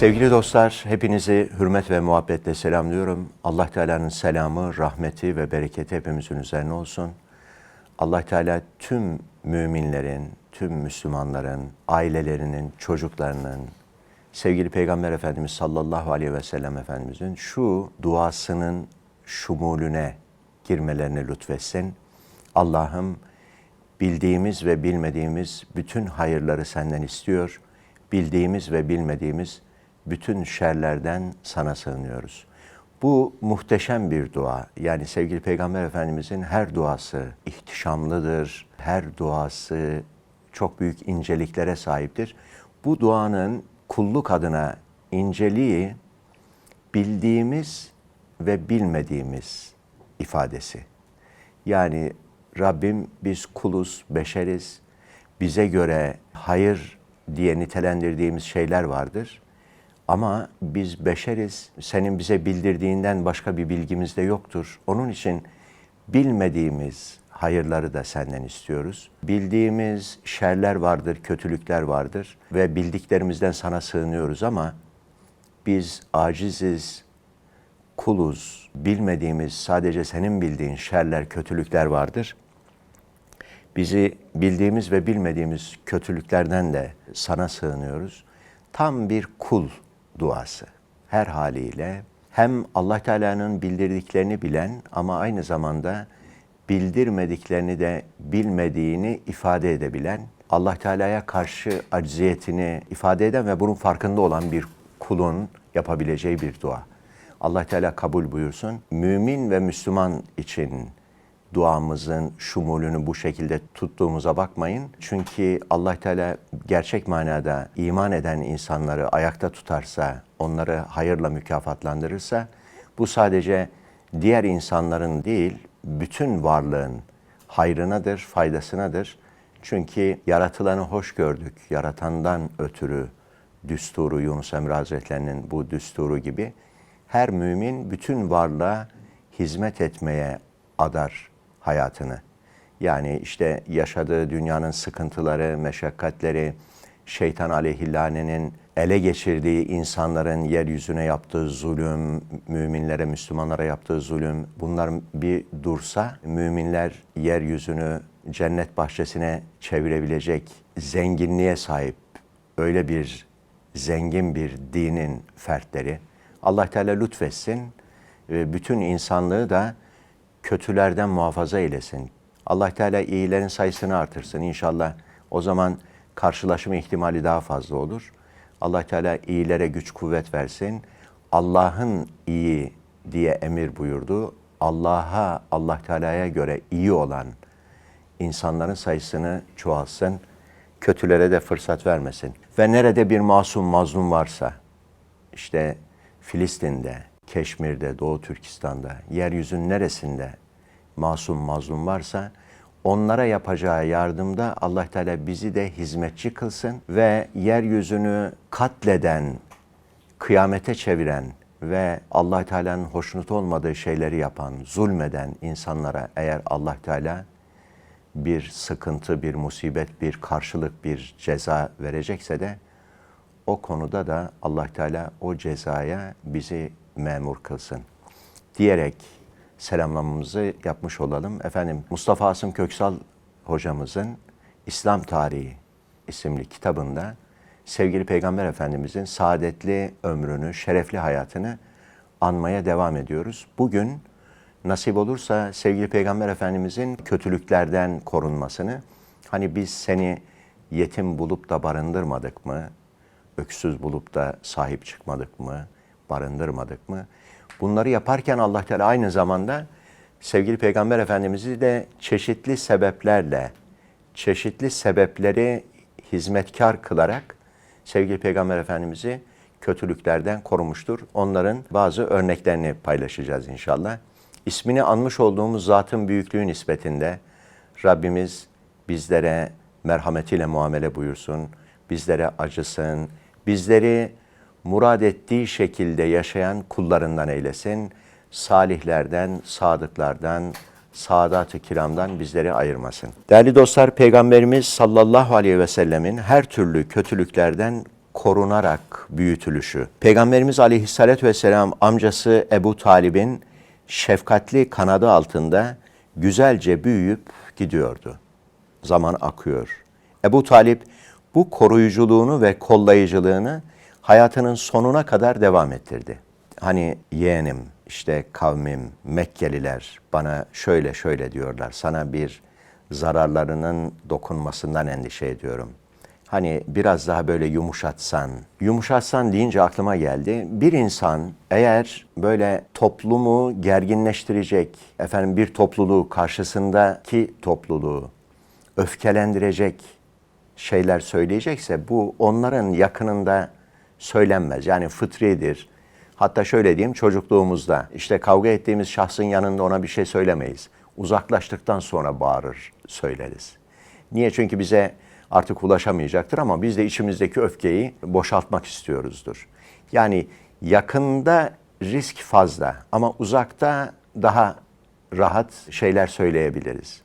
Sevgili dostlar, hepinizi hürmet ve muhabbetle selamlıyorum. Allah Teala'nın selamı, rahmeti ve bereketi hepimizin üzerine olsun. Allah Teala tüm müminlerin, tüm Müslümanların, ailelerinin, çocuklarının, sevgili Peygamber Efendimiz sallallahu aleyhi ve sellem Efendimizin şu duasının şumulüne girmelerini lütfetsin. Allah'ım bildiğimiz ve bilmediğimiz bütün hayırları senden istiyor. Bildiğimiz ve bilmediğimiz bütün şerlerden sana sığınıyoruz. Bu muhteşem bir dua. Yani sevgili Peygamber Efendimizin her duası ihtişamlıdır. Her duası çok büyük inceliklere sahiptir. Bu duanın kulluk adına inceliği bildiğimiz ve bilmediğimiz ifadesi. Yani Rabbim biz kuluz, beşeriz. Bize göre hayır diye nitelendirdiğimiz şeyler vardır. Ama biz beşeriz. Senin bize bildirdiğinden başka bir bilgimiz de yoktur. Onun için bilmediğimiz hayırları da senden istiyoruz. Bildiğimiz şerler vardır, kötülükler vardır ve bildiklerimizden sana sığınıyoruz ama biz aciziz, kuluz, bilmediğimiz sadece senin bildiğin şerler, kötülükler vardır. Bizi bildiğimiz ve bilmediğimiz kötülüklerden de sana sığınıyoruz. Tam bir kul duası. Her haliyle hem Allah Teala'nın bildirdiklerini bilen ama aynı zamanda bildirmediklerini de bilmediğini ifade edebilen, Allah Teala'ya karşı acziyetini ifade eden ve bunun farkında olan bir kulun yapabileceği bir dua. Allah Teala kabul buyursun. Mümin ve Müslüman için duamızın şumulünü bu şekilde tuttuğumuza bakmayın. Çünkü Allah Teala gerçek manada iman eden insanları ayakta tutarsa, onları hayırla mükafatlandırırsa bu sadece diğer insanların değil, bütün varlığın hayrınadır, faydasınadır. Çünkü yaratılanı hoş gördük. Yaratandan ötürü düsturu Yunus Emre Hazretlerinin bu düsturu gibi her mümin bütün varlığa hizmet etmeye adar hayatını. Yani işte yaşadığı dünyanın sıkıntıları, meşakkatleri, şeytan aleyhillanenin ele geçirdiği insanların yeryüzüne yaptığı zulüm, müminlere, Müslümanlara yaptığı zulüm bunlar bir dursa müminler yeryüzünü cennet bahçesine çevirebilecek zenginliğe sahip öyle bir zengin bir dinin fertleri. Allah Teala lütfetsin. Bütün insanlığı da kötülerden muhafaza eylesin. Allah Teala iyilerin sayısını artırsın. İnşallah o zaman karşılaşma ihtimali daha fazla olur. Allah Teala iyilere güç kuvvet versin. Allah'ın iyi diye emir buyurdu. Allah'a, Allah Teala'ya göre iyi olan insanların sayısını çoğalsın. Kötülere de fırsat vermesin. Ve nerede bir masum mazlum varsa, işte Filistin'de, Keşmir'de, Doğu Türkistan'da, yeryüzünün neresinde masum mazlum varsa onlara yapacağı yardımda Allah Teala bizi de hizmetçi kılsın ve yeryüzünü katleden, kıyamete çeviren ve Allah Teala'nın hoşnut olmadığı şeyleri yapan, zulmeden insanlara eğer Allah Teala bir sıkıntı, bir musibet, bir karşılık, bir ceza verecekse de o konuda da Allah Teala o cezaya bizi memur kılsın diyerek selamlamamızı yapmış olalım. Efendim Mustafa Asım Köksal hocamızın İslam Tarihi isimli kitabında sevgili Peygamber Efendimizin saadetli ömrünü, şerefli hayatını anmaya devam ediyoruz. Bugün nasip olursa sevgili Peygamber Efendimizin kötülüklerden korunmasını, hani biz seni yetim bulup da barındırmadık mı? Öksüz bulup da sahip çıkmadık mı? Barındırmadık mı? Bunları yaparken Allah Teala aynı zamanda sevgili Peygamber Efendimiz'i de çeşitli sebeplerle, çeşitli sebepleri hizmetkar kılarak sevgili Peygamber Efendimiz'i kötülüklerden korumuştur. Onların bazı örneklerini paylaşacağız inşallah. İsmini anmış olduğumuz zatın büyüklüğü nispetinde Rabbimiz bizlere merhametiyle muamele buyursun, bizlere acısın, bizleri murad ettiği şekilde yaşayan kullarından eylesin. Salihlerden, sadıklardan, saadat-ı kiramdan bizleri ayırmasın. Değerli dostlar, Peygamberimiz sallallahu aleyhi ve sellemin her türlü kötülüklerden korunarak büyütülüşü. Peygamberimiz aleyhissalatü vesselam amcası Ebu Talib'in şefkatli kanadı altında güzelce büyüyüp gidiyordu. Zaman akıyor. Ebu Talip bu koruyuculuğunu ve kollayıcılığını hayatının sonuna kadar devam ettirdi. Hani yeğenim, işte kavmim, Mekkeliler bana şöyle şöyle diyorlar. Sana bir zararlarının dokunmasından endişe ediyorum. Hani biraz daha böyle yumuşatsan. Yumuşatsan deyince aklıma geldi. Bir insan eğer böyle toplumu gerginleştirecek, efendim bir topluluğu karşısındaki topluluğu öfkelendirecek şeyler söyleyecekse bu onların yakınında söylenmez. Yani fıtridir. Hatta şöyle diyeyim çocukluğumuzda işte kavga ettiğimiz şahsın yanında ona bir şey söylemeyiz. Uzaklaştıktan sonra bağırır söyleriz. Niye? Çünkü bize artık ulaşamayacaktır ama biz de içimizdeki öfkeyi boşaltmak istiyoruzdur. Yani yakında risk fazla ama uzakta daha rahat şeyler söyleyebiliriz.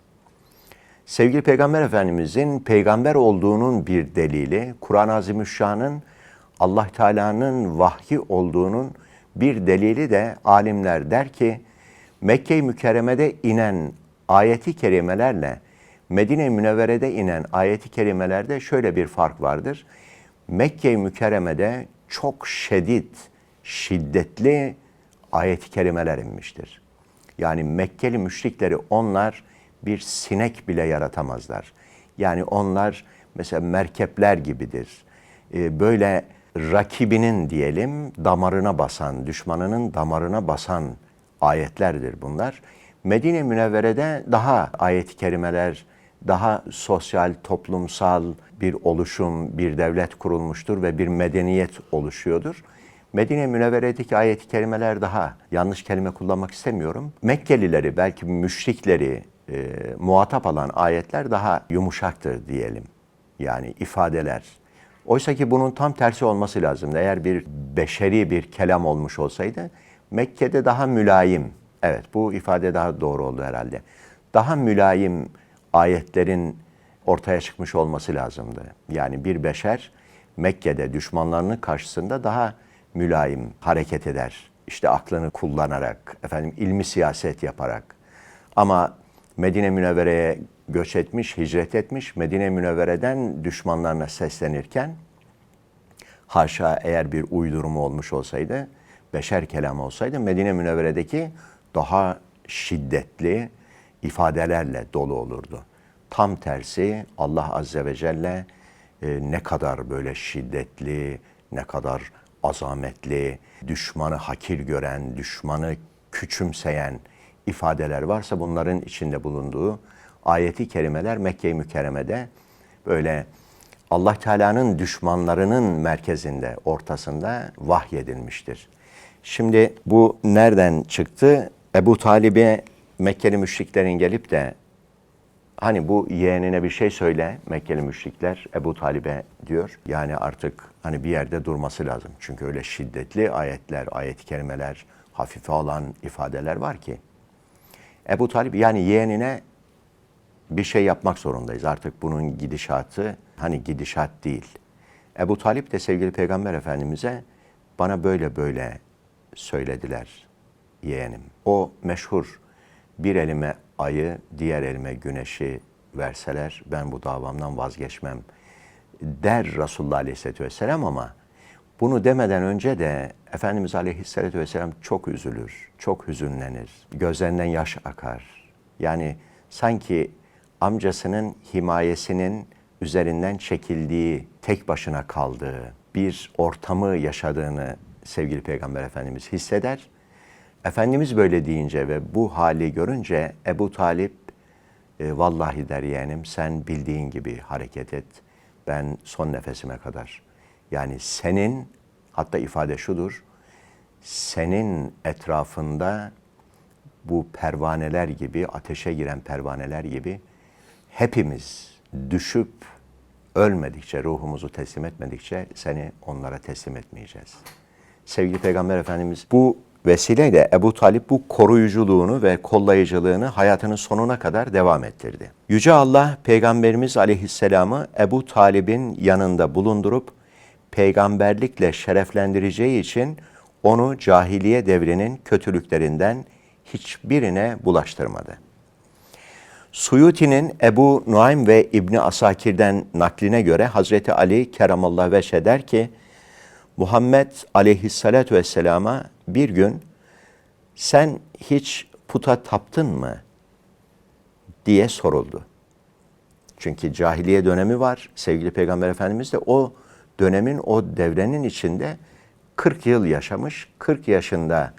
Sevgili Peygamber Efendimizin peygamber olduğunun bir delili, Kur'an-ı Azimüşşan'ın Allah Teala'nın vahyi olduğunun bir delili de alimler der ki Mekke-i Mükerreme'de inen ayeti kerimelerle Medine-i Münevvere'de inen ayeti kerimelerde şöyle bir fark vardır. Mekke-i Mükerreme'de çok şiddet, şiddetli ayeti kerimeler inmiştir. Yani Mekkeli müşrikleri onlar bir sinek bile yaratamazlar. Yani onlar mesela merkepler gibidir. Ee, böyle rakibinin diyelim damarına basan, düşmanının damarına basan ayetlerdir bunlar. Medine Münevvere'de daha ayet-i kerimeler, daha sosyal, toplumsal bir oluşum, bir devlet kurulmuştur ve bir medeniyet oluşuyordur. Medine Münevvere'deki ayet-i kerimeler daha, yanlış kelime kullanmak istemiyorum. Mekkelileri, belki müşrikleri e, muhatap alan ayetler daha yumuşaktır diyelim. Yani ifadeler. Oysa ki bunun tam tersi olması lazım. Eğer bir beşeri bir kelam olmuş olsaydı Mekke'de daha mülayim, evet bu ifade daha doğru oldu herhalde. Daha mülayim ayetlerin ortaya çıkmış olması lazımdı. Yani bir beşer Mekke'de düşmanlarının karşısında daha mülayim hareket eder. İşte aklını kullanarak, efendim ilmi siyaset yaparak. Ama Medine Münevvere'ye göç etmiş, hicret etmiş. Medine Münevvere'den düşmanlarına seslenirken haşa eğer bir uydurumu olmuş olsaydı, beşer kelam olsaydı Medine Münevvere'deki daha şiddetli ifadelerle dolu olurdu. Tam tersi Allah Azze ve Celle e, ne kadar böyle şiddetli, ne kadar azametli, düşmanı hakir gören, düşmanı küçümseyen ifadeler varsa bunların içinde bulunduğu ayeti kerimeler Mekke-i Mükerreme'de böyle Allah Teala'nın düşmanlarının merkezinde, ortasında vahyedilmiştir. Şimdi bu nereden çıktı? Ebu Talib'e Mekkeli müşriklerin gelip de hani bu yeğenine bir şey söyle Mekkeli müşrikler Ebu Talib'e diyor. Yani artık hani bir yerde durması lazım. Çünkü öyle şiddetli ayetler, ayet-i kerimeler, hafife alan ifadeler var ki. Ebu Talib yani yeğenine bir şey yapmak zorundayız. Artık bunun gidişatı hani gidişat değil. Ebu Talip de sevgili Peygamber Efendimiz'e bana böyle böyle söylediler yeğenim. O meşhur bir elime ayı, diğer elime güneşi verseler ben bu davamdan vazgeçmem der Resulullah Aleyhisselatü Vesselam ama bunu demeden önce de Efendimiz Aleyhisselatü Vesselam çok üzülür, çok hüzünlenir, gözlerinden yaş akar. Yani sanki amcasının himayesinin üzerinden çekildiği, tek başına kaldığı bir ortamı yaşadığını sevgili Peygamber Efendimiz hisseder. Efendimiz böyle deyince ve bu hali görünce Ebu Talip e, vallahi der yeğenim sen bildiğin gibi hareket et. Ben son nefesime kadar. Yani senin hatta ifade şudur. Senin etrafında bu pervaneler gibi, ateşe giren pervaneler gibi hepimiz düşüp ölmedikçe, ruhumuzu teslim etmedikçe seni onlara teslim etmeyeceğiz. Sevgili Peygamber Efendimiz bu vesileyle Ebu Talip bu koruyuculuğunu ve kollayıcılığını hayatının sonuna kadar devam ettirdi. Yüce Allah Peygamberimiz Aleyhisselam'ı Ebu Talib'in yanında bulundurup peygamberlikle şereflendireceği için onu cahiliye devrinin kötülüklerinden hiçbirine bulaştırmadı. Suyuti'nin Ebu Nuaym ve İbni Asakir'den nakline göre Hazreti Ali keramallahu veşhe der ki, Muhammed aleyhissalatü vesselama bir gün sen hiç puta taptın mı diye soruldu. Çünkü cahiliye dönemi var. Sevgili Peygamber Efendimiz de o dönemin, o devrenin içinde 40 yıl yaşamış. 40 yaşında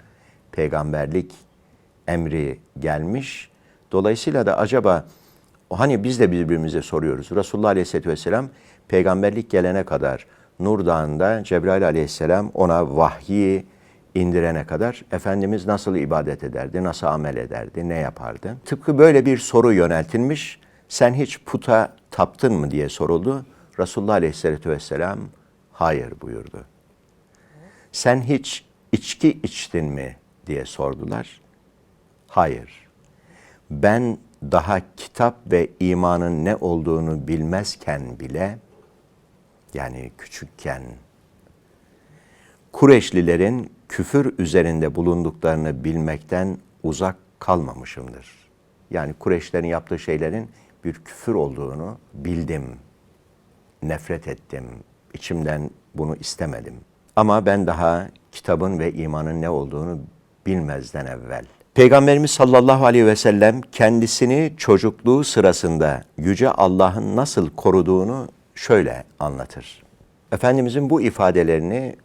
peygamberlik emri gelmiş. Dolayısıyla da acaba hani biz de birbirimize soruyoruz. Resulullah Aleyhisselatü Vesselam peygamberlik gelene kadar Nur Dağı'nda Cebrail Aleyhisselam ona vahyi indirene kadar Efendimiz nasıl ibadet ederdi, nasıl amel ederdi, ne yapardı? Tıpkı böyle bir soru yöneltilmiş. Sen hiç puta taptın mı diye soruldu. Resulullah Aleyhisselatü Vesselam hayır buyurdu. Sen hiç içki içtin mi diye sordular. Hayır. Ben daha kitap ve imanın ne olduğunu bilmezken bile yani küçükken Kureşlilerin küfür üzerinde bulunduklarını bilmekten uzak kalmamışımdır. Yani Kureşlerin yaptığı şeylerin bir küfür olduğunu bildim. Nefret ettim. İçimden bunu istemedim. Ama ben daha kitabın ve imanın ne olduğunu bilmezden evvel. Peygamberimiz sallallahu aleyhi ve sellem kendisini çocukluğu sırasında Yüce Allah'ın nasıl koruduğunu şöyle anlatır. Efendimizin bu ifadelerini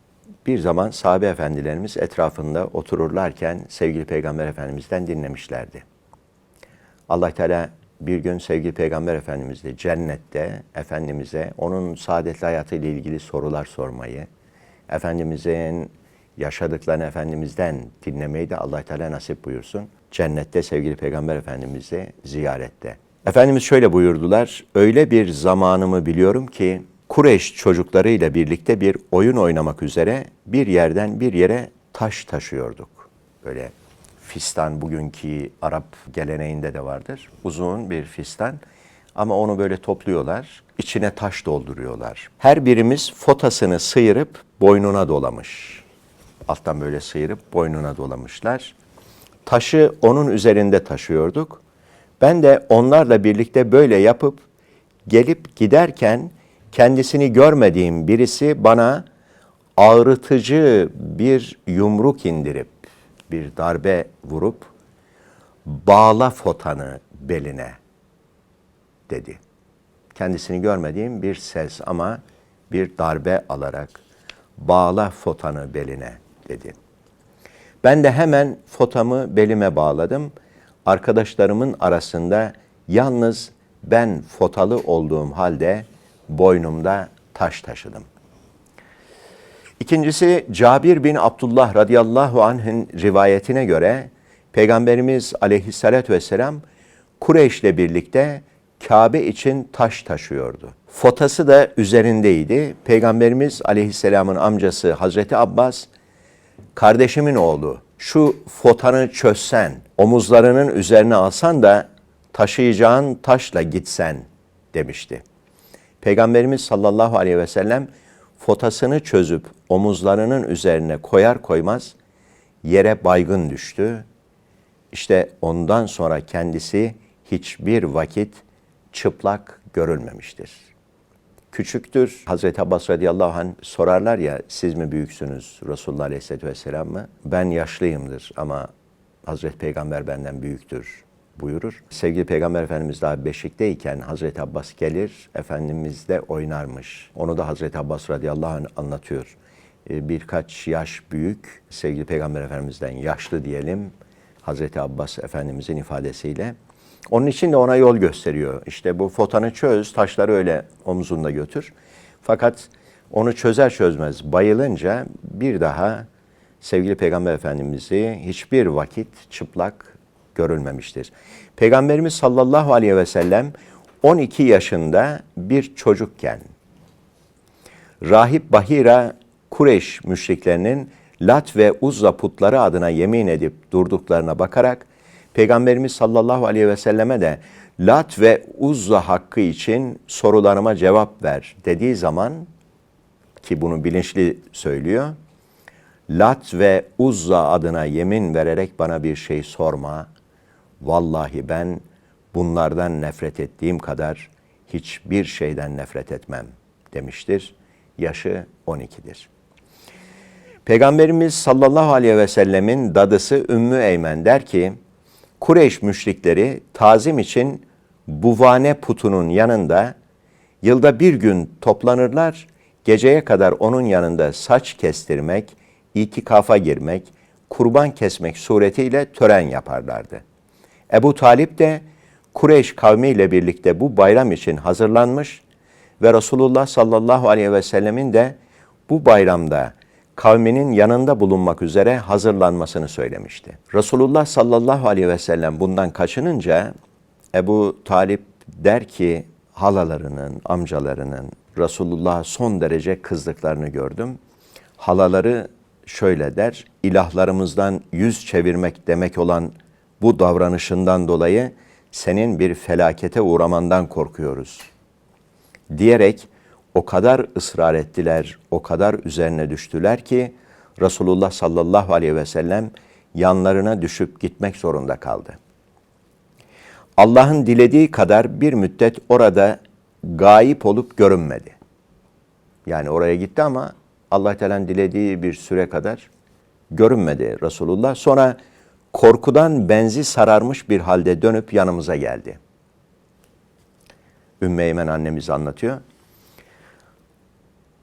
bir zaman sahabe efendilerimiz etrafında otururlarken sevgili Peygamber Efendimiz'den dinlemişlerdi. Allah Teala bir gün sevgili Peygamber Efendimiz de cennette Efendimiz'e onun saadetli hayatıyla ilgili sorular sormayı, Efendimiz'in yaşadıklarını Efendimiz'den dinlemeyi de Allah Teala nasip buyursun. Cennette sevgili Peygamber Efendimiz'i ziyarette. Efendimiz şöyle buyurdular, öyle bir zamanımı biliyorum ki Kureş çocuklarıyla birlikte bir oyun oynamak üzere bir yerden bir yere taş taşıyorduk. Böyle fistan bugünkü Arap geleneğinde de vardır. Uzun bir fistan ama onu böyle topluyorlar, içine taş dolduruyorlar. Her birimiz fotasını sıyırıp boynuna dolamış. Alttan böyle sıyırıp boynuna dolamışlar. Taşı onun üzerinde taşıyorduk. Ben de onlarla birlikte böyle yapıp gelip giderken kendisini görmediğim birisi bana ağrıtıcı bir yumruk indirip bir darbe vurup bağla fotanı beline dedi. Kendisini görmediğim bir ses ama bir darbe alarak bağla fotanı beline dedi. Ben de hemen fotamı belime bağladım. Arkadaşlarımın arasında yalnız ben fotalı olduğum halde boynumda taş taşıdım. İkincisi Cabir bin Abdullah radıyallahu anh'ın rivayetine göre Peygamberimiz aleyhissalatü vesselam Kureyş'le birlikte Kabe için taş taşıyordu. Fotası da üzerindeydi. Peygamberimiz aleyhisselamın amcası Hazreti Abbas, kardeşimin oğlu şu fotanı çözsen, omuzlarının üzerine alsan da taşıyacağın taşla gitsen demişti. Peygamberimiz sallallahu aleyhi ve sellem fotasını çözüp omuzlarının üzerine koyar koymaz yere baygın düştü. İşte ondan sonra kendisi hiçbir vakit çıplak görülmemiştir. Küçüktür. Hazreti Abbas radıyallahu anh sorarlar ya siz mi büyüksünüz Resulullah aleyhisselatü vesselam mı? Ben yaşlıyımdır ama Hazreti Peygamber benden büyüktür buyurur. Sevgili Peygamber Efendimiz daha beşikteyken Hazreti Abbas gelir, Efendimiz de oynarmış. Onu da Hazreti Abbas radıyallahu anh anlatıyor. Ee, birkaç yaş büyük, sevgili Peygamber Efendimiz'den yaşlı diyelim, Hazreti Abbas Efendimiz'in ifadesiyle. Onun için de ona yol gösteriyor. İşte bu fotanı çöz, taşları öyle omzunda götür. Fakat onu çözer çözmez bayılınca bir daha sevgili Peygamber Efendimiz'i hiçbir vakit çıplak görülmemiştir. Peygamberimiz sallallahu aleyhi ve sellem 12 yaşında bir çocukken Rahip Bahira Kureş müşriklerinin Lat ve Uzza putları adına yemin edip durduklarına bakarak Peygamberimiz sallallahu aleyhi ve selleme de Lat ve Uzza hakkı için sorularıma cevap ver dediği zaman ki bunu bilinçli söylüyor. Lat ve Uzza adına yemin vererek bana bir şey sorma. Vallahi ben bunlardan nefret ettiğim kadar hiçbir şeyden nefret etmem demiştir. Yaşı 12'dir. Peygamberimiz sallallahu aleyhi ve sellemin dadısı Ümmü Eymen der ki, Kureyş müşrikleri tazim için buvane putunun yanında yılda bir gün toplanırlar, geceye kadar onun yanında saç kestirmek, itikafa girmek, kurban kesmek suretiyle tören yaparlardı. Ebu Talip de Kureyş kavmiyle birlikte bu bayram için hazırlanmış ve Resulullah sallallahu aleyhi ve sellemin de bu bayramda kavminin yanında bulunmak üzere hazırlanmasını söylemişti. Resulullah sallallahu aleyhi ve sellem bundan kaçınınca Ebu Talip der ki halalarının, amcalarının Resulullah'a son derece kızdıklarını gördüm. Halaları şöyle der, ilahlarımızdan yüz çevirmek demek olan bu davranışından dolayı senin bir felakete uğramandan korkuyoruz. Diyerek o kadar ısrar ettiler, o kadar üzerine düştüler ki Resulullah sallallahu aleyhi ve sellem yanlarına düşüp gitmek zorunda kaldı. Allah'ın dilediği kadar bir müddet orada gayip olup görünmedi. Yani oraya gitti ama Allah Teala'nın dilediği bir süre kadar görünmedi Resulullah. Sonra korkudan benzi sararmış bir halde dönüp yanımıza geldi. Ümmü annemiz anlatıyor.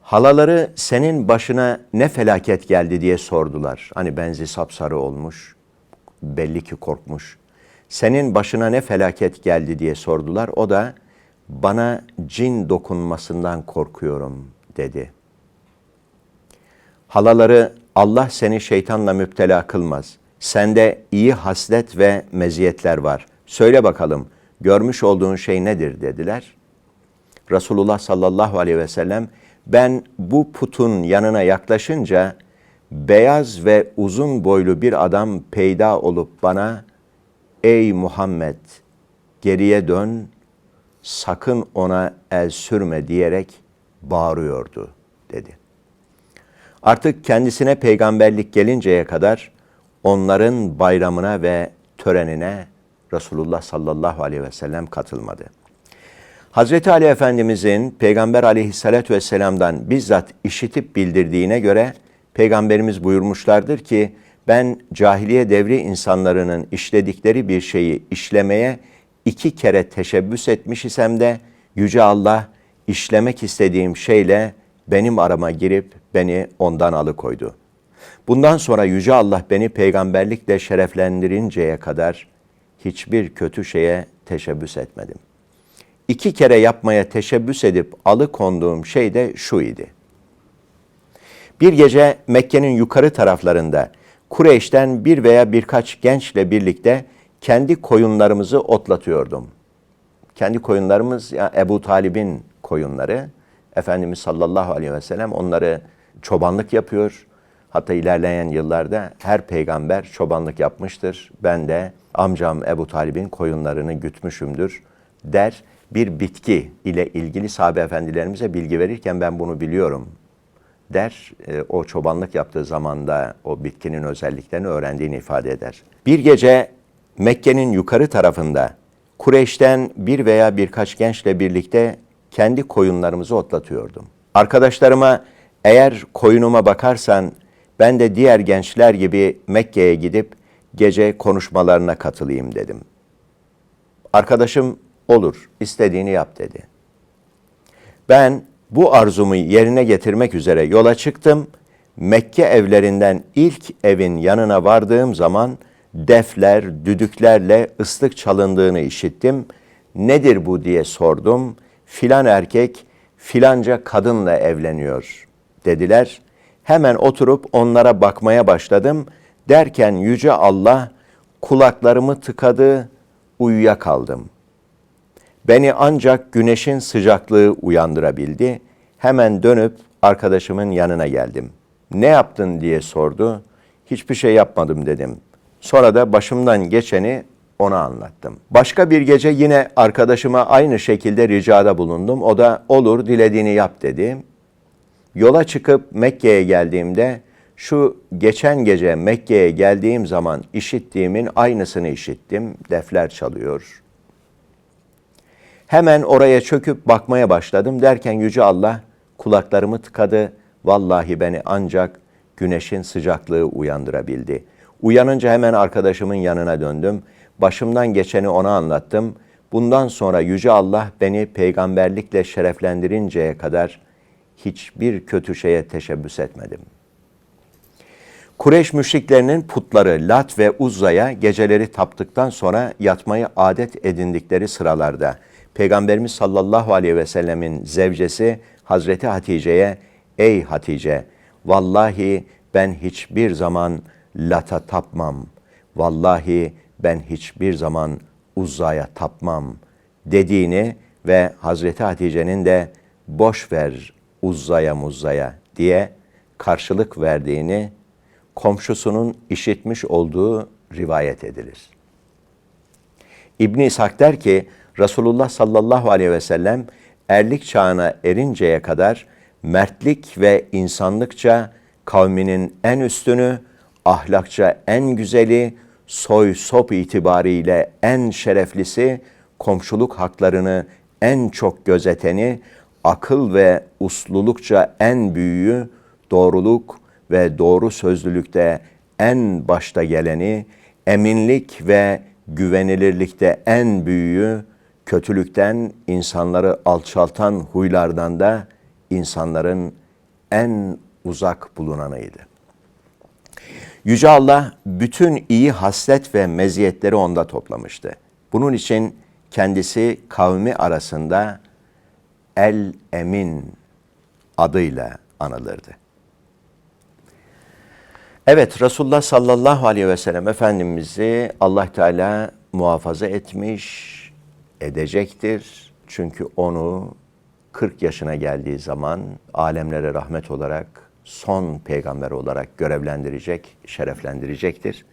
Halaları senin başına ne felaket geldi diye sordular. Hani benzi sapsarı olmuş, belli ki korkmuş. Senin başına ne felaket geldi diye sordular. O da bana cin dokunmasından korkuyorum dedi. Halaları Allah seni şeytanla müptela kılmaz. Sende iyi haslet ve meziyetler var. Söyle bakalım görmüş olduğun şey nedir dediler. Resulullah sallallahu aleyhi ve sellem ben bu putun yanına yaklaşınca beyaz ve uzun boylu bir adam peyda olup bana ey Muhammed geriye dön sakın ona el sürme diyerek bağırıyordu dedi. Artık kendisine peygamberlik gelinceye kadar onların bayramına ve törenine Resulullah sallallahu aleyhi ve sellem katılmadı. Hazreti Ali Efendimizin Peygamber aleyhissalatü vesselam'dan bizzat işitip bildirdiğine göre Peygamberimiz buyurmuşlardır ki ben cahiliye devri insanlarının işledikleri bir şeyi işlemeye iki kere teşebbüs etmiş isem de Yüce Allah işlemek istediğim şeyle benim arama girip beni ondan alıkoydu. Bundan sonra Yüce Allah beni peygamberlikle şereflendirinceye kadar hiçbir kötü şeye teşebbüs etmedim. İki kere yapmaya teşebbüs edip alıkonduğum şey de şu idi. Bir gece Mekke'nin yukarı taraflarında Kureyş'ten bir veya birkaç gençle birlikte kendi koyunlarımızı otlatıyordum. Kendi koyunlarımız ya Ebu Talib'in koyunları. Efendimiz sallallahu aleyhi ve sellem onları çobanlık yapıyor. Hatta ilerleyen yıllarda her peygamber çobanlık yapmıştır. Ben de amcam Ebu Talib'in koyunlarını gütmüşümdür der. Bir bitki ile ilgili sahabe efendilerimize bilgi verirken ben bunu biliyorum der. E, o çobanlık yaptığı zamanda o bitkinin özelliklerini öğrendiğini ifade eder. Bir gece Mekke'nin yukarı tarafında Kureyş'ten bir veya birkaç gençle birlikte kendi koyunlarımızı otlatıyordum. Arkadaşlarıma eğer koyunuma bakarsan ben de diğer gençler gibi Mekke'ye gidip gece konuşmalarına katılayım dedim. Arkadaşım olur istediğini yap dedi. Ben bu arzumu yerine getirmek üzere yola çıktım. Mekke evlerinden ilk evin yanına vardığım zaman defler, düdüklerle ıslık çalındığını işittim. Nedir bu diye sordum. Filan erkek filanca kadınla evleniyor dediler. Hemen oturup onlara bakmaya başladım. Derken yüce Allah kulaklarımı tıkadı, uyuya kaldım. Beni ancak güneşin sıcaklığı uyandırabildi. Hemen dönüp arkadaşımın yanına geldim. Ne yaptın diye sordu. Hiçbir şey yapmadım dedim. Sonra da başımdan geçeni ona anlattım. Başka bir gece yine arkadaşıma aynı şekilde ricada bulundum. O da olur dilediğini yap dedi. Yola çıkıp Mekke'ye geldiğimde şu geçen gece Mekke'ye geldiğim zaman işittiğimin aynısını işittim. Defler çalıyor. Hemen oraya çöküp bakmaya başladım derken Yüce Allah kulaklarımı tıkadı. Vallahi beni ancak güneşin sıcaklığı uyandırabildi. Uyanınca hemen arkadaşımın yanına döndüm. Başımdan geçeni ona anlattım. Bundan sonra Yüce Allah beni peygamberlikle şereflendirinceye kadar hiçbir kötü şeye teşebbüs etmedim. Kureyş müşriklerinin putları Lat ve Uzza'ya geceleri taptıktan sonra yatmayı adet edindikleri sıralarda Peygamberimiz sallallahu aleyhi ve sellemin zevcesi Hazreti Hatice'ye ey Hatice vallahi ben hiçbir zaman Lat'a tapmam. Vallahi ben hiçbir zaman Uzza'ya tapmam dediğini ve Hazreti Hatice'nin de boş ver Uzza'ya Muzza'ya diye karşılık verdiğini komşusunun işitmiş olduğu rivayet edilir. İbn İshak der ki Resulullah sallallahu aleyhi ve sellem erlik çağına erinceye kadar mertlik ve insanlıkça kavminin en üstünü, ahlakça en güzeli, soy sop itibariyle en şereflisi, komşuluk haklarını en çok gözeteni, akıl ve uslulukça en büyüğü, doğruluk ve doğru sözlülükte en başta geleni, eminlik ve güvenilirlikte en büyüğü, kötülükten, insanları alçaltan huylardan da insanların en uzak bulunanıydı. Yüce Allah bütün iyi haslet ve meziyetleri onda toplamıştı. Bunun için kendisi kavmi arasında El Emin adıyla anılırdı. Evet Resulullah sallallahu aleyhi ve sellem Efendimiz'i Allah Teala muhafaza etmiş, edecektir. Çünkü onu 40 yaşına geldiği zaman alemlere rahmet olarak son peygamber olarak görevlendirecek, şereflendirecektir.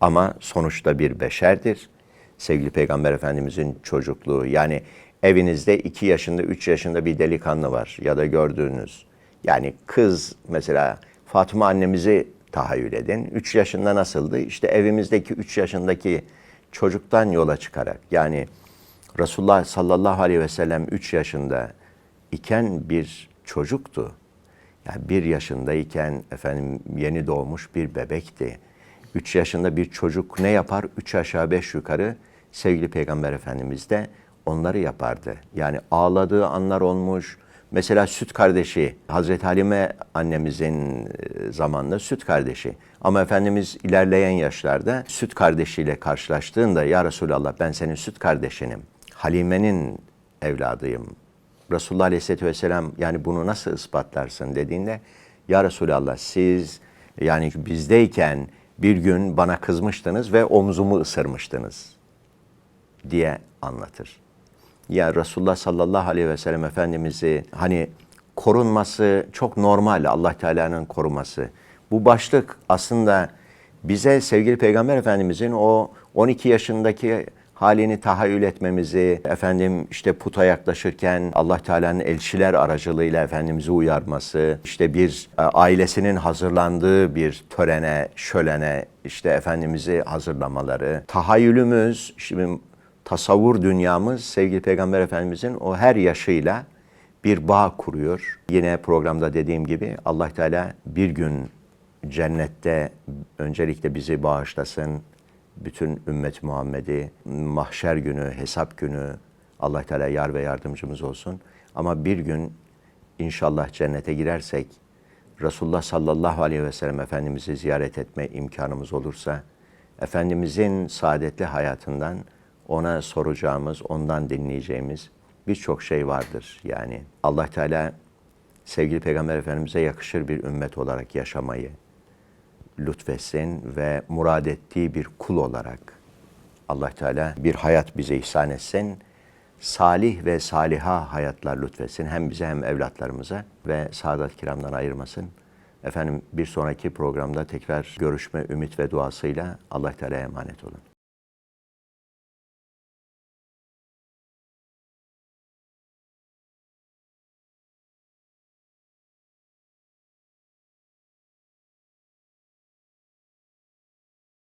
Ama sonuçta bir beşerdir. Sevgili Peygamber Efendimizin çocukluğu yani evinizde 2 yaşında, 3 yaşında bir delikanlı var ya da gördüğünüz. Yani kız mesela Fatıma annemizi tahayyül edin. 3 yaşında nasıldı? İşte evimizdeki 3 yaşındaki çocuktan yola çıkarak yani Resulullah sallallahu aleyhi ve sellem 3 yaşında iken bir çocuktu. Yani bir yaşındayken efendim yeni doğmuş bir bebekti. Üç yaşında bir çocuk ne yapar? Üç aşağı beş yukarı sevgili Peygamber Efendimiz de onları yapardı. Yani ağladığı anlar olmuş. Mesela süt kardeşi, Hazreti Halime annemizin e, zamanında süt kardeşi. Ama Efendimiz ilerleyen yaşlarda süt kardeşiyle karşılaştığında Ya Resulallah ben senin süt kardeşinim. Halime'nin evladıyım. Resulullah Aleyhisselatü Vesselam yani bunu nasıl ispatlarsın dediğinde Ya Resulallah siz yani bizdeyken bir gün bana kızmıştınız ve omzumu ısırmıştınız diye anlatır. Ya Resulullah sallallahu aleyhi ve sellem Efendimiz'i hani korunması çok normal Allah Teala'nın koruması. Bu başlık aslında bize sevgili Peygamber Efendimiz'in o 12 yaşındaki halini tahayyül etmemizi, efendim işte puta yaklaşırken Allah Teala'nın elçiler aracılığıyla Efendimiz'i uyarması, işte bir e, ailesinin hazırlandığı bir törene, şölene işte Efendimiz'i hazırlamaları, tahayyülümüz, şimdi tasavvur dünyamız sevgili Peygamber Efendimiz'in o her yaşıyla bir bağ kuruyor. Yine programda dediğim gibi Allah Teala bir gün cennette öncelikle bizi bağışlasın, bütün ümmet Muhammed'i mahşer günü, hesap günü Allah Teala yar ve yardımcımız olsun. Ama bir gün inşallah cennete girersek Resulullah sallallahu aleyhi ve sellem Efendimiz'i ziyaret etme imkanımız olursa Efendimizin saadetli hayatından ona soracağımız, ondan dinleyeceğimiz birçok şey vardır. Yani Allah Teala sevgili Peygamber Efendimiz'e yakışır bir ümmet olarak yaşamayı, lütfetsin ve murad ettiği bir kul olarak Allah Teala bir hayat bize ihsan etsin. Salih ve saliha hayatlar lütfetsin hem bize hem evlatlarımıza ve saadat kiramdan ayırmasın. Efendim bir sonraki programda tekrar görüşme ümit ve duasıyla Allah Teala'ya emanet olun.